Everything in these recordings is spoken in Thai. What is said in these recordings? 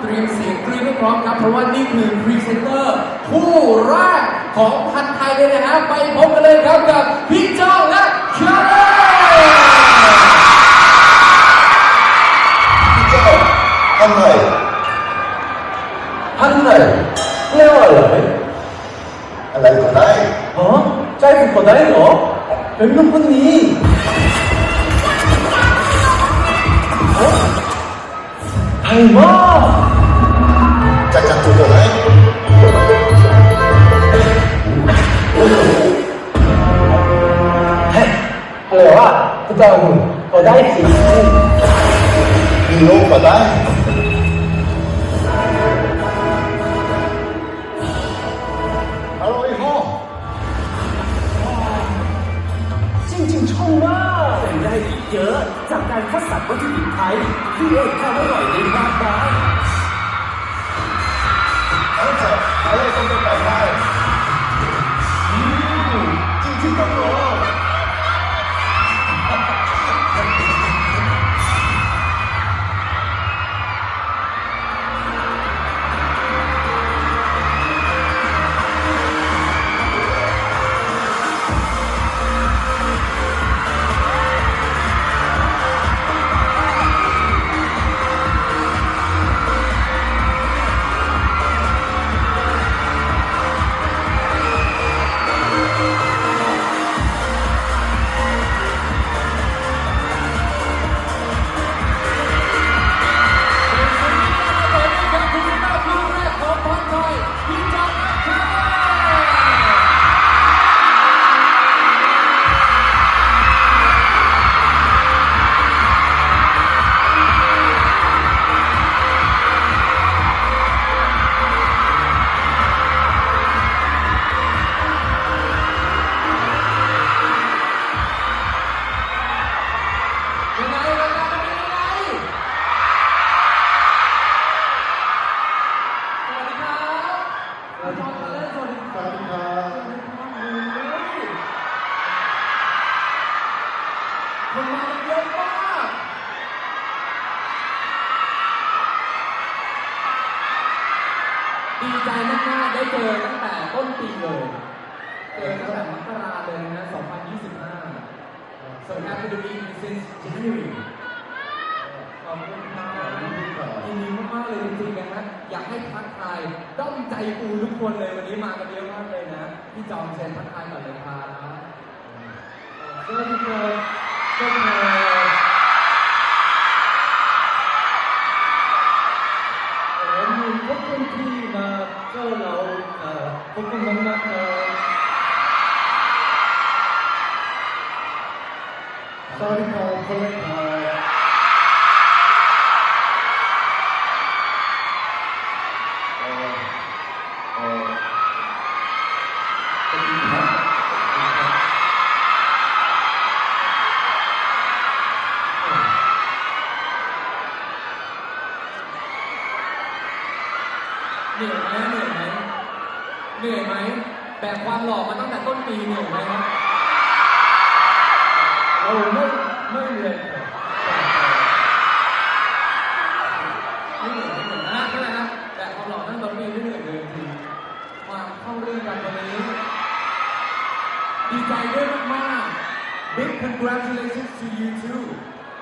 เตรียมเสียงกรี๊ดให้พร้อมครับ เพราะว่านี่คือพรีเซนเตอร์คู่แรกของพันไทยเลยนะฮะไปพบกันเลยครับกับพี่จ้องและเชอรี่พี่จ้าอันไหนอันไทยเรียกวอะไรอะไรคนได้ฮะใจคนไทยเหรอเป็นลูกคนนี้ไอ้หม้อ ๆชอบมากได้อีกเยอะจากการคัดสรรวัตถุดิบไทยที่เอกความอร่อยในมากมา 儿子还要送给本来。 อยากให้ทักทายต้อมใจกูทุกคนเลยวันนี้มากันเยอะมากเลยนะ พี่จอมเชิญทักทายก่อนเลยครับสวัสดีครับ เหนื่อยไหมเหนื่อยไหมเหนื่อยไหมแบกความหล่อมาตั้งแต่ต้นปีเหนื่อยไหมครับเราไม่ไม่เหอยไม่เหนื่อยไม่เหนื่อยนะนั่นแหละแบกความหล่อตั้งแต่ปีไม่เหนื่อยเลยจริมาเข้าเรื่องกันวันงดีใจด้วยมากๆ big congratulations to you too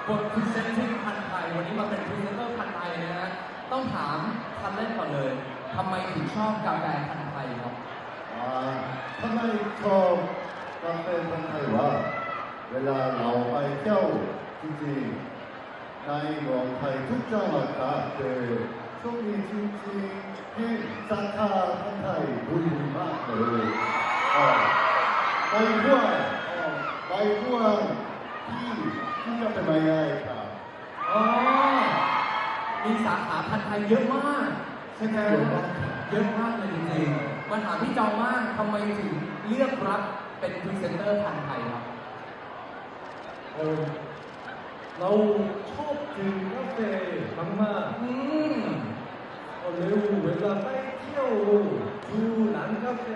บท presenting พันไทยวันนี้มาเป็น presenter พันไทยนะฮะต้องถามคำแรกก่อนเลย ทำไมถึงชอบกาแฟพันธุ์ไทยครับทำไมชอบกาแฟพันธุ์ไทยวะเวลาเราไปเที่ยวจริงๆในเมืองไทยทุกจังหวัดกาแฟช่วงนี้จริงๆที่สาขาพันธุ์ไทยดูดีมากเลยไปด้วยอ่าไปด้วยที่ที่จะเป็นไงครับ อ๋อ มีสาขาพันธุ์ไทยเยอะมาก ใช่ไหมเยอะมากเลยจริงปัญหามพี่จองว่างทำไมถึงเลือกรับเป็นพรีเซนเตอร์พันไทยครับ เออเราชอบดื่กาแฟมากๆ อืมเาเร็วเวลาไปเที่ยวดูร้านกาแฟ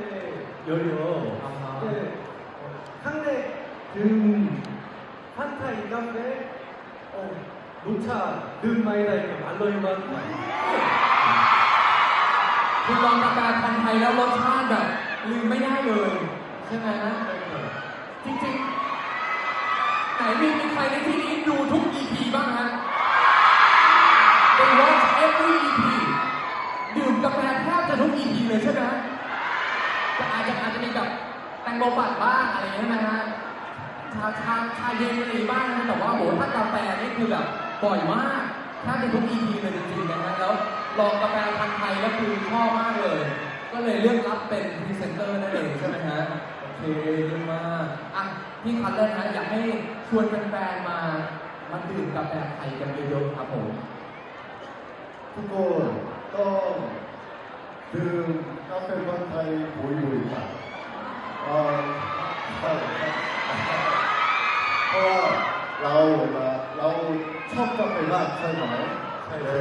เยอะๆแต่ครั้งแรกดึงมผัดไทยกาแฟโอ้รสชาดื่มไม่ได้กับอันเลยมาก คุณลองกาแฟพันธุ์ไทยแล้วรสชาติแบบลืมไม่ได้เลย ใช่ไหมจริงๆ ไหนมีมีใครในที่นี้ดูทุก EP บ้างฮะ They watch every EP ดื่มกาแฟแทบจะทุก EP เลยใช่ไหมแต่อาจจะอาจจะมีแบบแตงโมปั่นบ้างอะไรอย่างเงี้ยนะฮะชาชาชาเย็นอะไรบ้างนะแต่ว่าโหถ้ากาแฟนี่คือแบบบ่อยมากแทบจะทุก EP เลยจริงๆนะฮะแล้ว ลองกาแฟพันธุ์ไทยแล้วคือชอบมากเลย ก็เลยเลือกรับเป็นพรีเซนเตอร์นั่นเองใช่ไหมฮะ โอเคเยี่ยมมากอะพี่คันเลยนะอยากให้ชวนแฟนๆมามาดื่มกาแฟไทยกันเยอะๆครับผม ทุกคนต้องดื่มกาแฟพันธุ์ไทยบุยบุยค่ะเอ่อใช่ครับเพราะว่าเราเราชอบกาแฟมากใช่ไหม ใช่แล้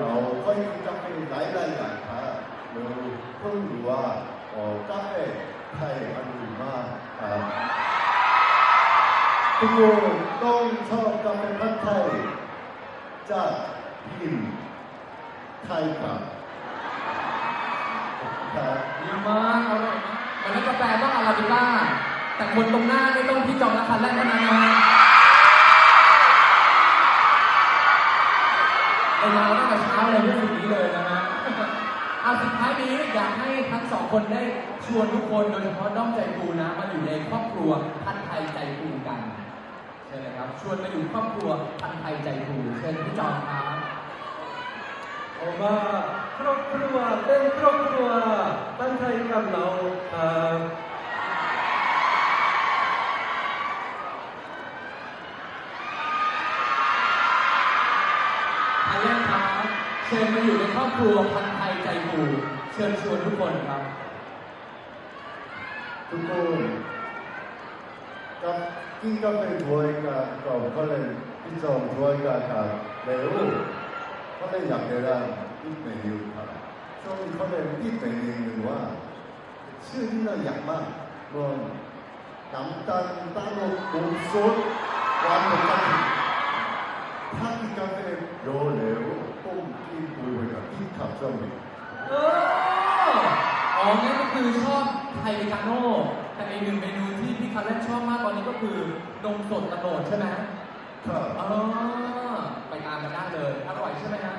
เราก็กินกาแฟหลายๆอย่างค่ะเราเพิ่งรู้ว่าเอ่อกาแฟไทยอร่อยมากครับทุกคนต้องชอบกาแฟพันธุ์ไทยจากพิมพ์ไทยครับครับดีมากอร่อยมากมันนั้นกาแฟต้องอาราบิก้าแต่คนตรงหน้านี่ต้องพี่จอมและคันแรกเท่านั้นนะ ไอเราตั้งแต่เช้าเลยรู้สึกนี้เลยนะฮะเอาสุดท้ายนี้อยากให้ทั้งสองคนได้ชวนทุกคนโดยเฉพาะด้อมใจกูนะมาอยู่ในครอบครัวพันไทยใจกูกันใช่ไหมครับชวนมาอยู่ครอบครัวพันไทยใจกูเชิญพี่จอมครับ ออกมาครอบครัวเต็นครอบครัวพันไทยกับเราครับ เชิญมาอยู่ในครอบครัวพันไทยใจปูเชิญชวนทุกคนครับ ทุกคนกับกินกาแฟด้วยกันกับก็เลยพี่จอมด้วยกันครับแล้วก็เลยอยากจะได้อีกเมนูครับช่วงนี้เขาเลยอีกเมนูหนึ่งว่า ชื่อที่เราอยากมากมันน้ำตาลตาลกุ้งสดหวานปกติถ้ากินกาแฟโรแล้ว ร่มทีมคุยกับที่ขับเสมอเอออ๋อนี่ก็คือชอบไทยกาโน่แต่อีกหนึ่งเมนูที่พี่คาร์เล่ชอบมากตอนนี้ก็คือนมสดกระโดดใช่ไหมครับอ๋อไปตามกันได้เลย อร่อยใช่ไหมฮะ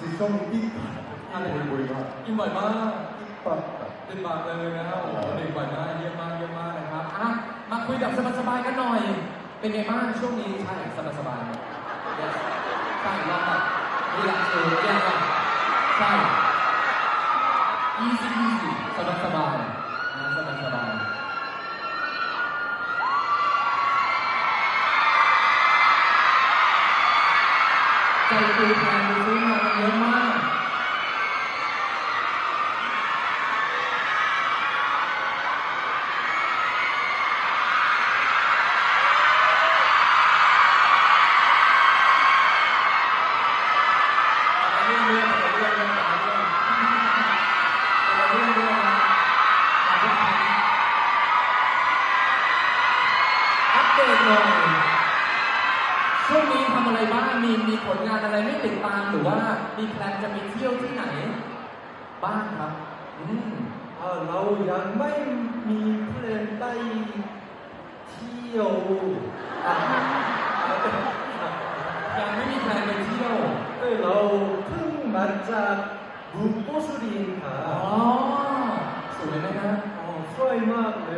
สีส้มยิ่งปัดยิ่งบ่อยมากยิ่บ่อยมากยิ่ปัดยิ่งปัดเลยนะโอ้โหเด็กบ่อยมากเยี่ยมมากเยี่ยมมากนะครับอะมาคุยแบบสบายๆกันหน่อย เป็นไงบ้างช่วงนี้ใช่สบายๆใช่มาก แบบรีแลกซ์เลยแยกกันใช่ easy easy สบายสบายนะสบายสบายใจปูแทนดูซื้อมากันเยอะมาก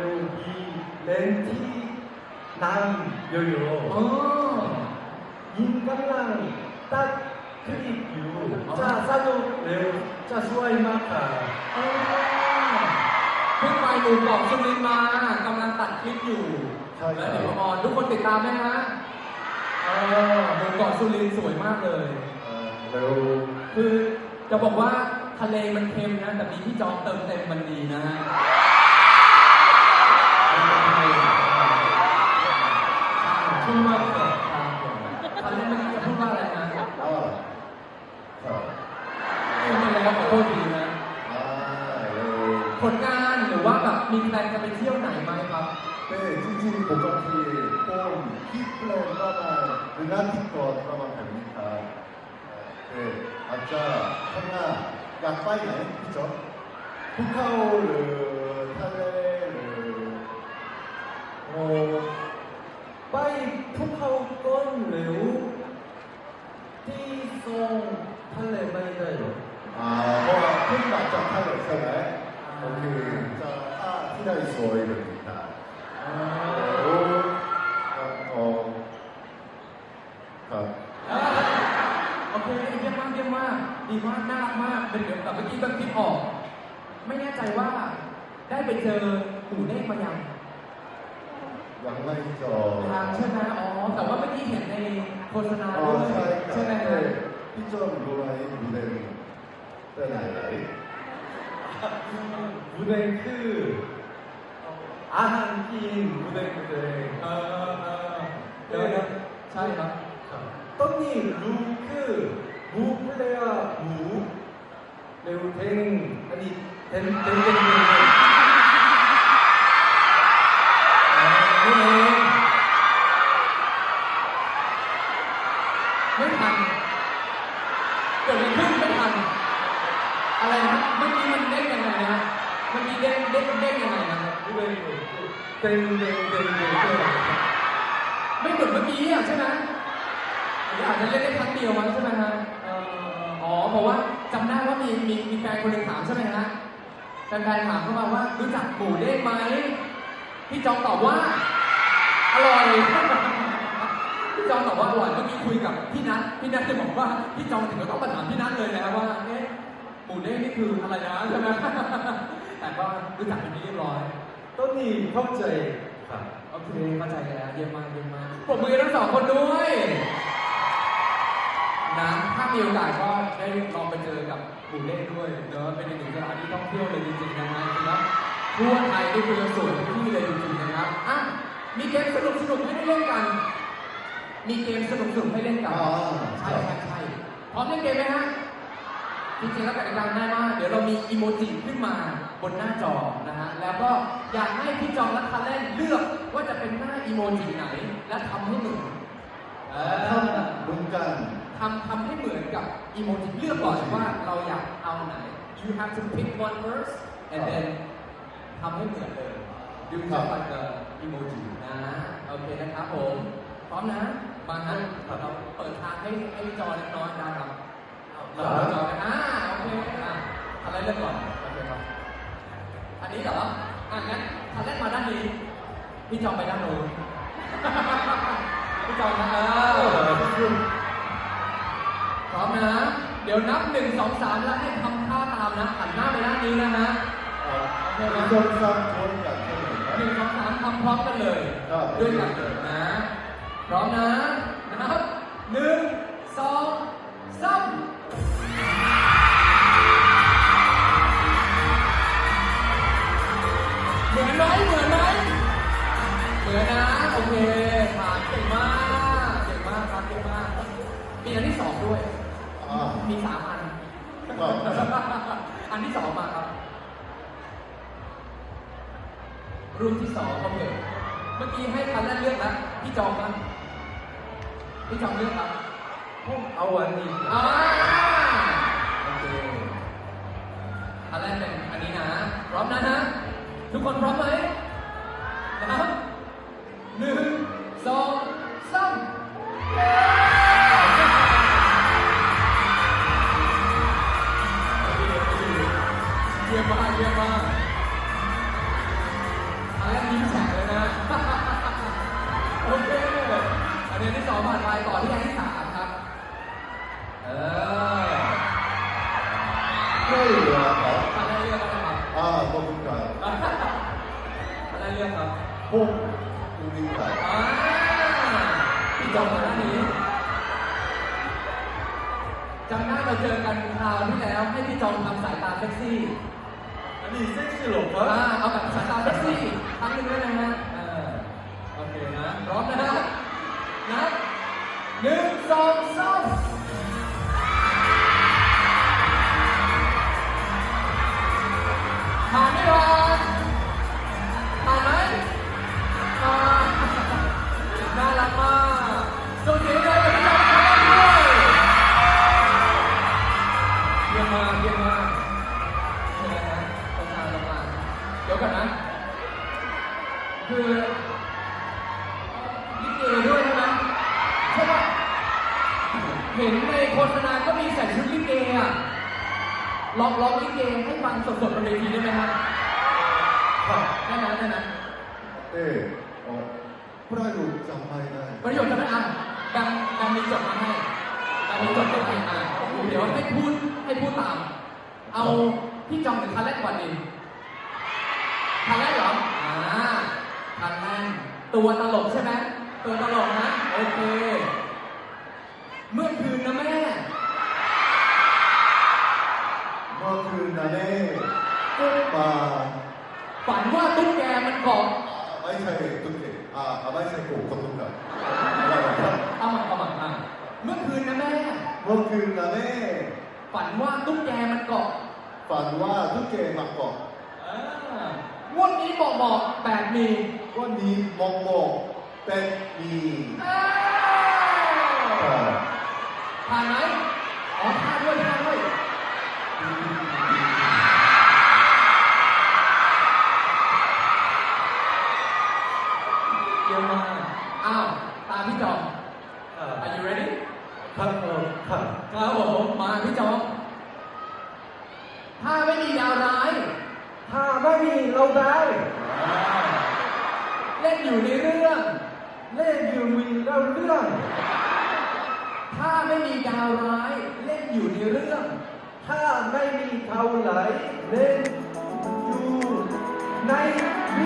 수아이마 레오 이 렌티 남 อ๋อ 요요 인간랑 딱 크립 유 짜 싸도 레오 짜 수아이마카 อ๋อเพิ่งไปหมู่เกาะสุรินทร์มากำลังตัดคลิปอยู่ ใช่ครับ แล้วเดี๋ยวออนทุกคนติดตามไหมฮะเออหมู่เกาะสุรินทร์สวยมากเลย 어, 매우 คือจะบอกว่าทะเลมันเค็มนะ แต่มีพี่จอมเติมเต็มมันดีนะฮะ ชุ่มมากเลยครับผมทะเลมันจะพูดว่าอะไรนะ 아, 자, พูดมาแล้วขอโทษทีนะ 아, 매우 ผลงานหรือว่าแบบมีแพลนจะไปเที่ยวไหนไหมครับ 네, 찌찌 복같이 폼, 힙플랜 까만, 루나틱 것 까만 됩니까? จะข้างหน้าอยากไปไหนพี่ โอ้ไปภูเขาก้อนเหลวที่ทรงทะเลไม่ได้หรออ่าเพราะว่าเพิ่งมาจากทะเลใช่ไหมโอเคจะอ่าที่ได้สวยเลยนะอ่าโอ้เอ่อครับอ่าโอเคเยี่ยมมากเยี่ยมมากดีมากน่ารักมากเป็นเดี๋ยวแต่เมื่อกี้แบบคิดออก ไม่แน่ใจว่าได้ไปเจอหมูเด้งมายัง ยังไม่จบ ทางใช่ไหมอ๋อ แต่ว่าเมื่อกี้เห็นในโฆษณา อ๋อ ด้วย ใช่ครับ ใช่ไหมฮะ พี่จอมรู้ไหมบุเรนเป็นอะไร 무대 그 아한인 무대 무대 เออเออเดี๋ยวนะใช่ครับ 떡니 루크 무 플레야 무 매우 댕 아니 댕댕댕댕 นี่ นเกิดอะไขึ้นไม่ทัน อะไรนะเมื่อกี้มันเด้งยังไงนะมันมีเด้งเด้งเด้งยังไงนะเด้งเต้งเด้งเด้งเด้งไม่เหมือนเมื่อกี้อะใช่ไหมอาจจะเล่นได้ครั้งเดียวมั้งใช่ไหมฮะอ๋อเพราะว่าจำได้ว่ามีมีมีแฟนคนหนึ่งถามใช่ไหมฮะแฟนๆถามเข้ามาว่ารู้จักหมูเด้งไหมพี่จองตอบว่าอร่อย จองบอกว่าอร่อเมื่อกี้คุยกับพี่นัทพี่นัทจะบอกว่าพี่จองถึงก็ต้องมาถามพี่นัทเลยนะว่าเอ๊ะหมูเด้งนี่คืออะไรนะใช่ไหมแต่ก็รู้จักกันนี้เรียบร้อย ต้นนี้เข้าใจครับโอเคเข้าใจแล้วเยี่ยมมากเยี่ยมมากผมมือทั้งสองคนด้วยนะถ้ามีโอกาสก็ได้ลองไปเจอกับหมู่เล่ด้วยเนอะเป็นหนึ่งสถานที่ท่องเที่ยวเลยจริงๆนะฮะแล้วทั่วไทยนี่คือสวยที่เลยจริงๆนะครับอะมีเกมสนุกสนุกให้ได้เล่นกัน มีเกมสนุกสนุกๆให้เล่นกันอ๋อใช่ใช่ใช่พร้อมเล่นเกมไหมฮะ จริงๆแล้วกติกาง่ายมาก เดี๋ยวเรามีอีโมจิขึ้นมาบนหน้าจอนะฮะ แล้วก็อยากให้พี่จองและทันเล่นเลือกว่าจะเป็นหน้าอีโมจิไหน และทำให้เหมือนเออทำเหมือนกัน ทำทำให้เหมือนกับอีโมจิเลือกก่อนว่าเราอยากเอาไหน you have to pick one first and then ทำให้เหมือนเลย do ครั just บ like the emoji นะ โอเคนะครับผม พร้อมนะ มาฮะเราเปิดทางให้ให้พี่จอเล็กน้อยนะครับเราเปิดจอกันอ่าโอเคอะอะไรเริ่มก่อนโอเคครับ อันนี้เหรออะงั้นทันแรกมาด้านนี้พี่จองไปด้านโน้นพี่จองนะเออพร้อมนะ เดี๋ยวนับหนึ่งสองสามแล้วให้ทำท่าตามนะหันหน้าไปด้านนี้นะฮะพี่จอมสร้างคนกันใช่ไหมหนึ่งสองสามทำพร้อมกันเลย ครับ ด้วยกันเลยนะพ ร้อมนะนะครับหนึ่งสองสามเหมือนไหมเหมือนไหมเหมือนนะ โอเคผ่านเก่งมากเก่งมากครับเก่งมากมีอันที่สองด้วยอ่ามีสามอันครับอันที่สองมาครับรุ่นที่สองโอเคเมื่อกี้ให้คันแรกเลือกแล้วพี่จองมั้ง พี่จำเรื่องอะเอาวันนี้อ่าโอเคอันแรกเป็นอันนี้นะพร้อมนะนะ ทุกคนพร้อมไหมนะครับหนึ่งสองสามเยี่ยมมากเยี่ยมมาก จดมาให้แต่ผมจดไม่ผิดมาเดี๋ยวให้พูดให้พูดตาม เอาพี่จองหรือคันแรกก่อนดีคันแรกเหรอ อ่าคันแรกตัวตลกใช่ไหมตัวตลกนะ โอเค เมื่อคืนนะแม่ เมื่อคืนนะแม่ก็มาฝันว่าตุ๊กแกมันเกาะไม่ใช่ตุ๊กแกอ่าไม่ใช่กูคนตุ๊กแก เมื่อคืนนะแม่ เมื่อคืนนะแม่ ฝันว่าตุ๊กแกมันเกาะฝันว่าตุ๊กแกมันเกาะวันนี้บอกบอกแบบมีวันนี้บอกบอกเป็นมีผ่านไหม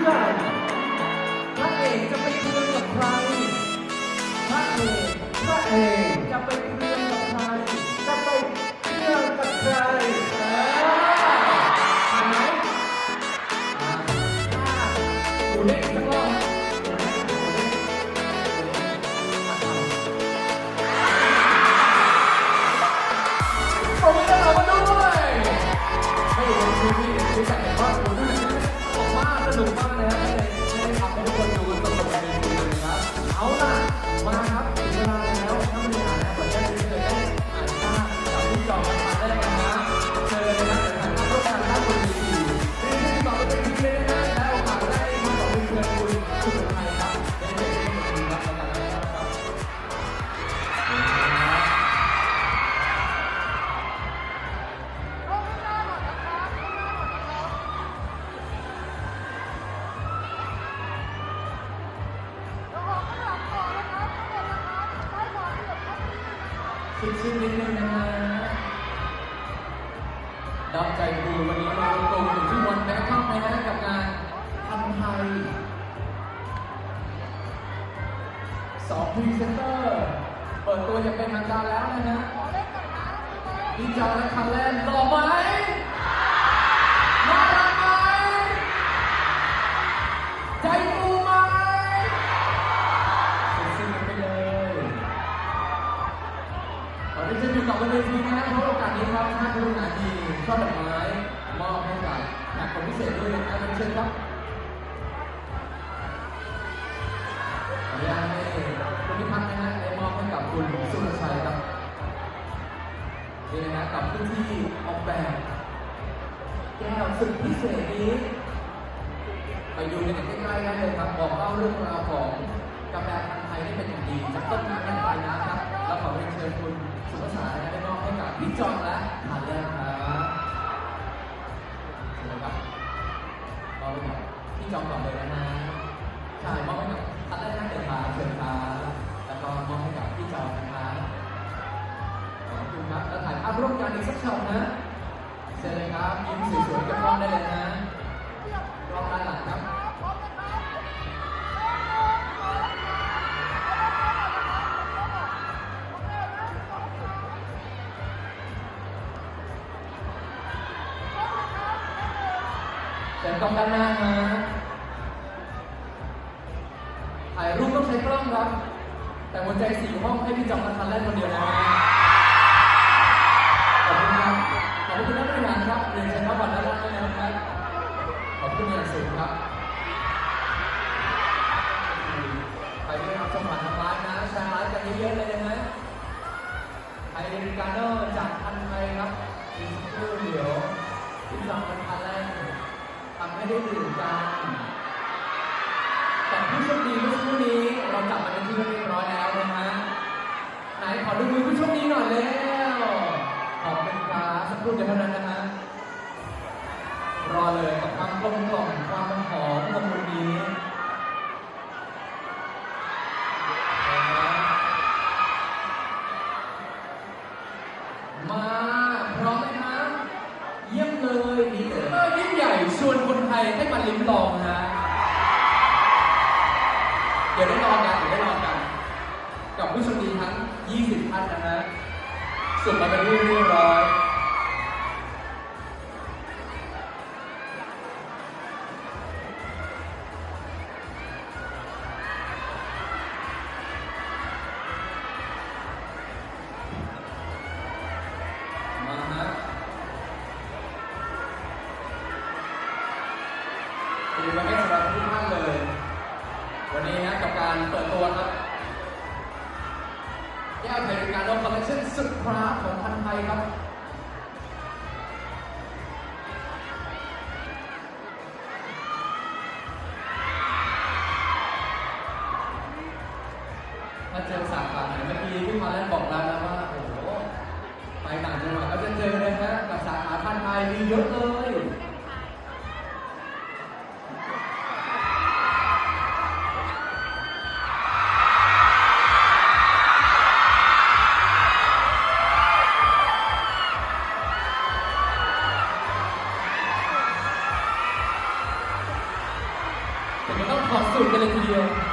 พื่อพระเอกจะไปคืนกับใครพระเอกพระเอก ดีจอและคันแลนหล่อไหมน่ารักไหมใจฟูไหมซึ้งๆกันไปเลยขอได้เชิญอยู่กับบนเวทีนะฮะเพราะโอกาสนี้ครับท่านผู้นาทีช่อดอกไม้มอบให้กับแขกคนพิเศษด้วยนะครับเชิญครับขออนุญาตให้คุณพิพัฒน์นะฮะได้มอบให้กับคุณสุร นี่นะกับผู้ที่ออกแบบแก้วสุดพิเศษนี้ ไปดูกันใกล้ๆได้เลยครับบอกเล่าเรื่องราวของกาแฟพันธุ์ไทยได้เป็นอย่างดีจากต้นน้ำแม่ปลายน้ำครับ แล้วขอเรียนเชิญคุณสุภาษานะได้มอบให้กับพี่จอมและทานแรกครับเชิญเลยครับมอบให้กับพี่จอมก่อน กล้องด้านหน้าฮะถ่ายรูปต้องใช้กล้องครับ แต่หัวใจสี่ห้องให้พี่จอมทันแรกคนเดียวนะขอบคุณครับขอบคุณนักบริหารครับเรียนเชิญครับก่อนด้านล่างด้วยนะครับขอบคุณอย่างสูงครับไปด้วยครับชมผ่านทางไลฟ์นะแชร์ไลฟ์กันเยอะๆเลยนะฮะไทยเดริกาโน่จากพันไทยครับอีกสักครู่เดี๋ยวที่จองกัน ไม่ได้ดื่มกันแต่ผู้โชคดีเมื่อสักครู่นี้เราจับมาเป็นที่เรียบร้อยแล้วนะฮะไหนขอดูมือผู้โชคดีหน่อยแล้วขอบคุณครับสักครู่เดียวเท่านั้นนะฮะรอเลยกับความกลมกล่อมความหอมละมุนนี้ ดีมาให้สำหรับทุกท่านเลย วันนี้นะกับการเปิดตัวครับแก้วไทยริการโนคอลเลคชั่นสุดคราของพันไทยครับ 就我跟林俊